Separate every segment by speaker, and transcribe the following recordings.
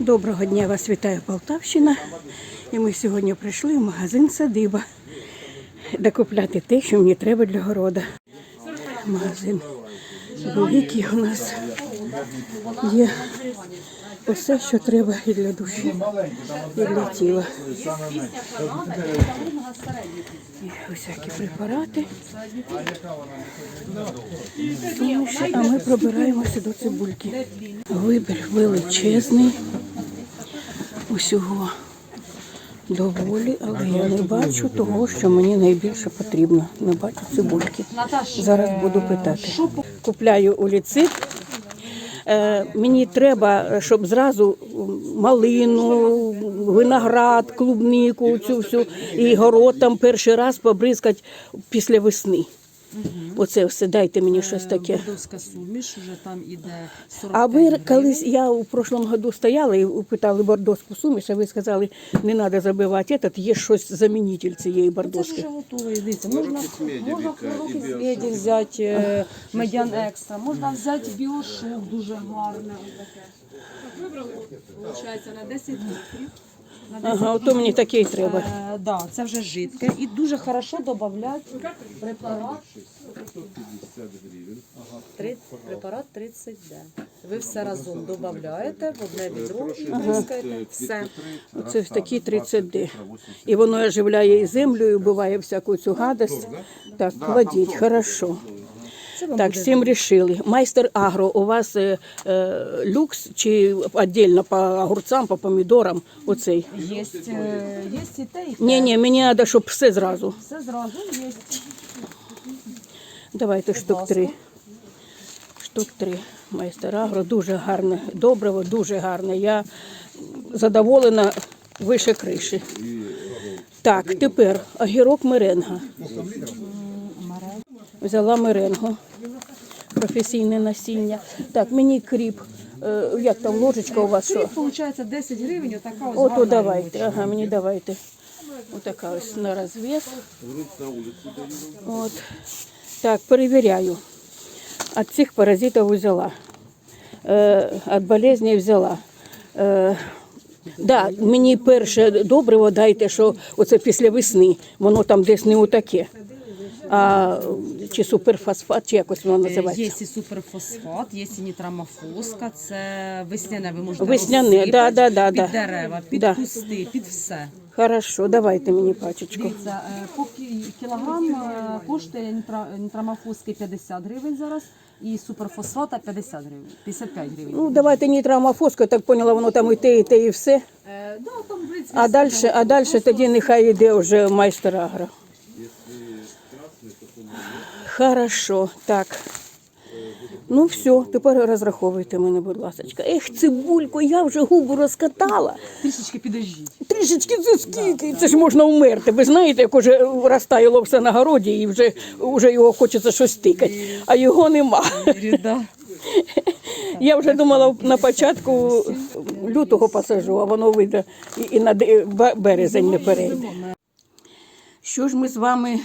Speaker 1: Доброго дня вас вітає Полтавщина. І ми сьогодні прийшли в магазин Садиба докупляти те, що мені треба для города. Магазин великий у нас є усе, що треба і для душі, і для тіла. І усякі препарати. Суміші, а ми пробираємося до цибульки. Вибір величезний. Усього доволі, але я не бачу того, що мені найбільше потрібно. Не бачу цибульки. Зараз буду питати. Купляю уліцит. Е, мені треба, щоб зразу малину, виноград, клубнику, цю всю і город там перший раз побризкати після весни. Оце все дайте мені щось таке.
Speaker 2: Бордовська суміш, уже там іде 45
Speaker 1: А ви
Speaker 2: гривень.
Speaker 1: колись я у прошлому году стояла і питали бордоську суміш, а ви сказали, не треба забивати этот, є щось замінитель цієї
Speaker 2: Це ж вже готове, дивіться. Можна, можна хлороки з меді взяти, е, медян екстра, можна взяти біошок, дуже гарне. Получається на 10 літрів. На 10
Speaker 1: Ага, ото мені таке й треба.
Speaker 2: Е, да, це вже жидке і дуже хорошо додати препарат. Три- Препарат 30D. Ви все разом додаєте в одне відро і бризкаєте все.
Speaker 1: Оце такі 30D. І воно оживляє і землю, і вбиває всяку цю гадость. Так, кладіть, хорошо. Так,
Speaker 2: буде
Speaker 1: з рішили. Майстер Агро, у вас е, е, люкс чи віддільно по огурцям, по помідорам? Оцей.
Speaker 2: Є, е, є і те, і те.
Speaker 1: Ні, ні, мені треба, щоб все зразу.
Speaker 2: Все зразу є.
Speaker 1: Давайте штук три. Штук три. Майстер Агро. Дуже гарне. Добриво, дуже гарне. Я задоволена вище криші. Так, тепер огірок меренга. Взяла меренго. Професійне насіння. Так, мені кріп. Е, Як там ложечка у вас що?
Speaker 2: Виходить 10 гривень, отака ось
Speaker 1: Ото
Speaker 2: гарна
Speaker 1: давайте. Ага, мені давайте. Отака ось на розвес. От. Так, перевіряю. От цих паразитів взяла. Е, от болезні взяла. Е, да, мені перше добриво дайте, що оце після весни, воно там десь не отаке. А, чи суперфосфат, чи якось воно
Speaker 2: Е,
Speaker 1: називається.
Speaker 2: Є і суперфосфат, є і нітрамофоска, це весняне, ви можете
Speaker 1: Весняне,
Speaker 2: розсипати
Speaker 1: да, да, да,
Speaker 2: під
Speaker 1: да.
Speaker 2: дерева, під
Speaker 1: Да.
Speaker 2: кусти, під все.
Speaker 1: Хорошо, давайте мені пачечку.
Speaker 2: Дивіться, е, по кі- кілограм е, коштує нітра- нітрамофоски 50 гривень зараз і суперфосфата 50 гривень, 55 гривень.
Speaker 1: Ну, давайте нітрамофоску, я так поняла, воно там і те, і те, і все.
Speaker 2: Е, да, там, в принципі,
Speaker 1: А
Speaker 2: все
Speaker 1: далі, а далі тоді нехай йде вже майстер агро. Хорошо, так. Ну все, тепер розраховуйте мене, будь ласка. Ех, цибулько, я вже губу розкатала.
Speaker 2: Трішечки підождіть.
Speaker 1: Трішечки це скільки. Це ж можна вмерти. Ви знаєте, як уже розтаяло все на городі і вже, вже його хочеться щось тикати, а його нема. Я вже думала на початку лютого посажу, а воно вийде і, і на березень не перейде. Що ж ми з вами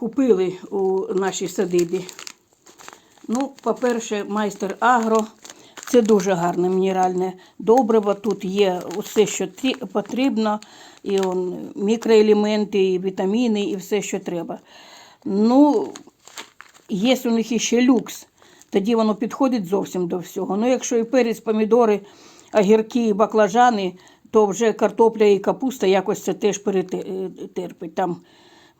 Speaker 1: купили у нашій садибі? Ну, по-перше, майстер агро. Це дуже гарне мінеральне добриво. Тут є все, що потрібно, і он, мікроелементи, і вітаміни, і все, що треба. Ну, Є у них іще люкс, тоді воно підходить зовсім до всього. Ну, якщо і перець, помідори, огірки, і баклажани, то вже картопля і капуста якось це теж перетерпить. Там,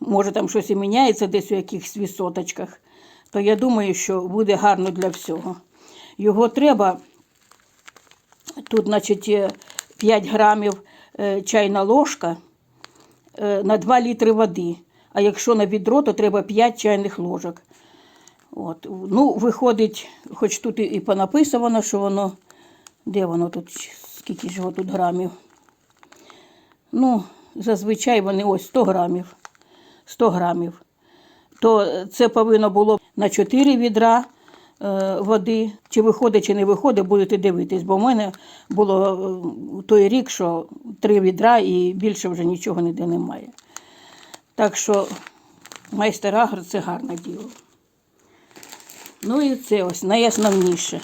Speaker 1: може, там щось і міняється десь у якихось відсоточках, то я думаю, що буде гарно для всього. Його треба, тут, значить, е, 5 грамів е, чайна ложка е, на 2 літри води. А якщо на відро, то треба 5 чайних ложок. От. Ну, виходить, хоч тут і понаписано, що воно. Де воно тут? Скільки ж його тут грамів? Ну, зазвичай вони ось 100 грамів. 100 грамів. То це повинно було на 4 відра е, води. Чи виходить, чи не виходить, будете дивитись. Бо в мене було е, той рік, що 3 відра і більше вже нічого ніде немає. Так що майстер агро це гарне діло. Ну і це ось найосновніше.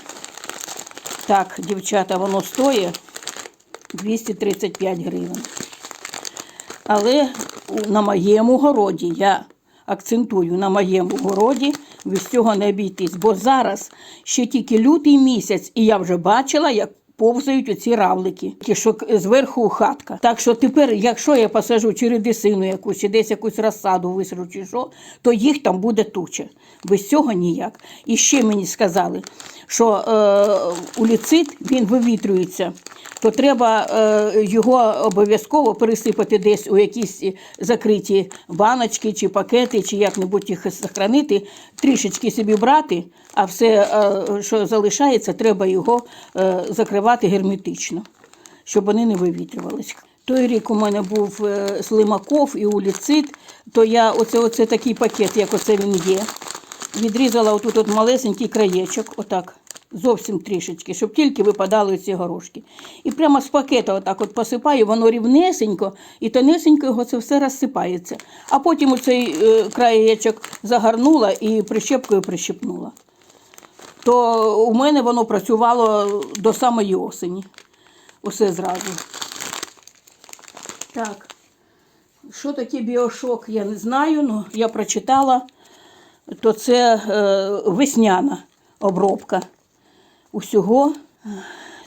Speaker 1: Так, дівчата, воно стоїть 235 гривень. Але на моєму городі, я акцентую, на моєму городі без цього не обійтись. Бо зараз ще тільки лютий місяць, і я вже бачила, як повзають оці равлики, ті, що зверху хатка. Так що тепер, якщо я посажу чи редисину якусь, чи десь якусь розсаду висру, чи що, то їх там буде туча. Без цього ніяк. І ще мені сказали, що е, уліцит він вивітрюється то треба е, його обов'язково пересипати десь у якісь закриті баночки чи пакети, чи як-небудь їх зберігати, трішечки собі брати, а все, е, що залишається, треба його е, закривати герметично, щоб вони не вивітрювались. Той рік у мене був е, слимаков і уліцит, то я оце, оце такий пакет, як оце він є. Відрізала отут от малесенький краєчок, отак, зовсім трішечки, щоб тільки випадали ці горошки. І прямо з пакета отак от посипаю, воно рівнесенько, і тонесенько його це все розсипається. А потім оцей краєчок загарнула і прищепкою прищепнула. То у мене воно працювало до самої осені. Усе зразу. Так. Що таке біошок, я не знаю, але я прочитала то це е, весняна обробка усього.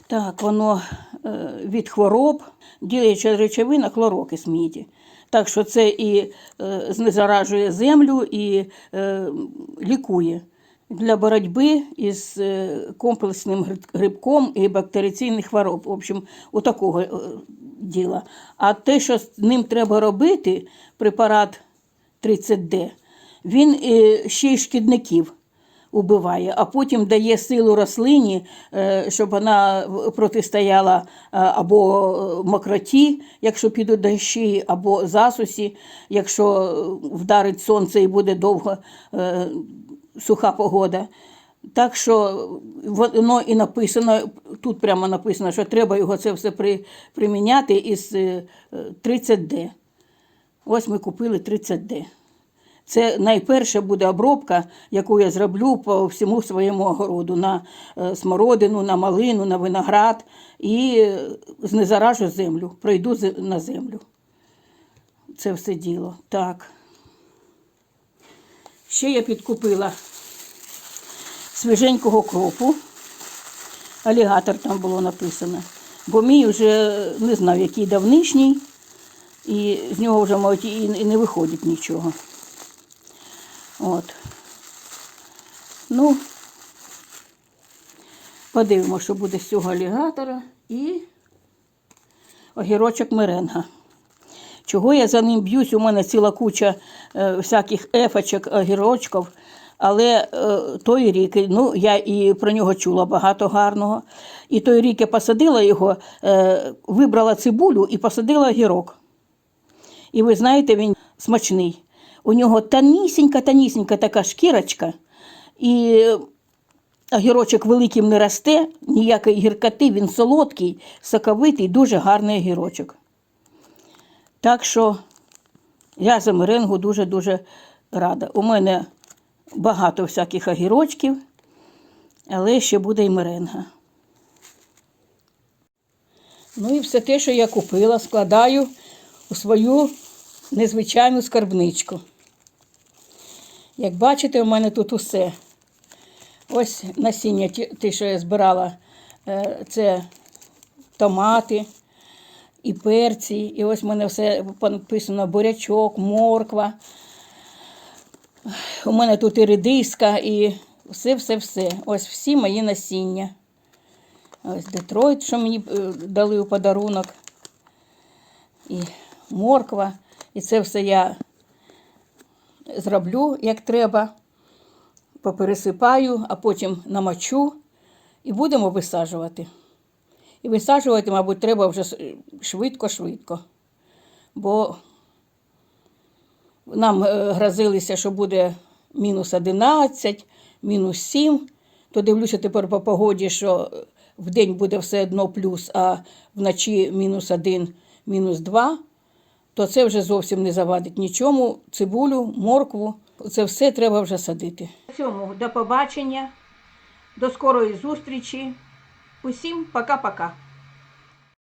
Speaker 1: Так, воно е, від хвороб, діюча речовина хлорокис міді. Так що це і е, знезаражує землю, і е, лікує для боротьби із е, комплексним грибком і бактериційних хвороб. В общем, у такого е, діла. А те, що з ним треба робити, препарат 30D, він е, ще й шкідників убиває, а потім дає силу рослині, щоб вона протистояла або мокроті, якщо підуть дощі, або засусі, якщо вдарить сонце і буде довго суха погода. Так що воно і написано, тут прямо написано, що треба його це все при, приміняти із е, 30D. Ось ми купили 30D. Це найперша буде обробка, яку я зроблю по всьому своєму огороду на е, смородину, на малину, на виноград і е, знезаражу землю, пройду на землю. Це все діло. Так. Ще я підкупила свіженького кропу. Алігатор там було написано. Бо мій вже не знаю, який давнишній, і з нього вже, мабуть, і не виходить нічого. От. Ну, подивимося, що буде з цього алігатора і огірочок меренга. Чого я за ним б'юсь? У мене ціла куча е, всяких ефочок, огірочків. Але е, той рік, ну я і про нього чула багато гарного. І той рік я посадила його, е, вибрала цибулю і посадила огірок. І ви знаєте, він смачний. У нього тонісінька, тонісінька така шкірочка, і огірочок великим не росте, ніякої гіркоти, він солодкий, соковитий, дуже гарний огірочок. Так що я за меренгу дуже-дуже рада. У мене багато всяких огірочків, але ще буде і меренга. Ну і все те, що я купила, складаю у свою незвичайну скарбничку. Як бачите, у мене тут усе. Ось насіння, ті, що я збирала, е, це томати і перці. І ось в мене все написано бурячок, морква. У мене тут і редиска, і все-все-все. Ось всі мої насіння. Ось Детройт, що мені е, дали у подарунок. І морква. І це все я зроблю, як треба. Попересипаю, а потім намочу і будемо висаджувати. І висаджувати, мабуть, треба вже швидко-швидко. Бо нам е, грозилися, що буде мінус 11, мінус 7. То дивлюся тепер по погоді, що в день буде все одно плюс, а вночі мінус 1, мінус 2. То це вже зовсім не завадить нічому. Цибулю, моркву. Це все треба вже садити. Цьому до побачення, до скорої зустрічі. Усім пока-пока.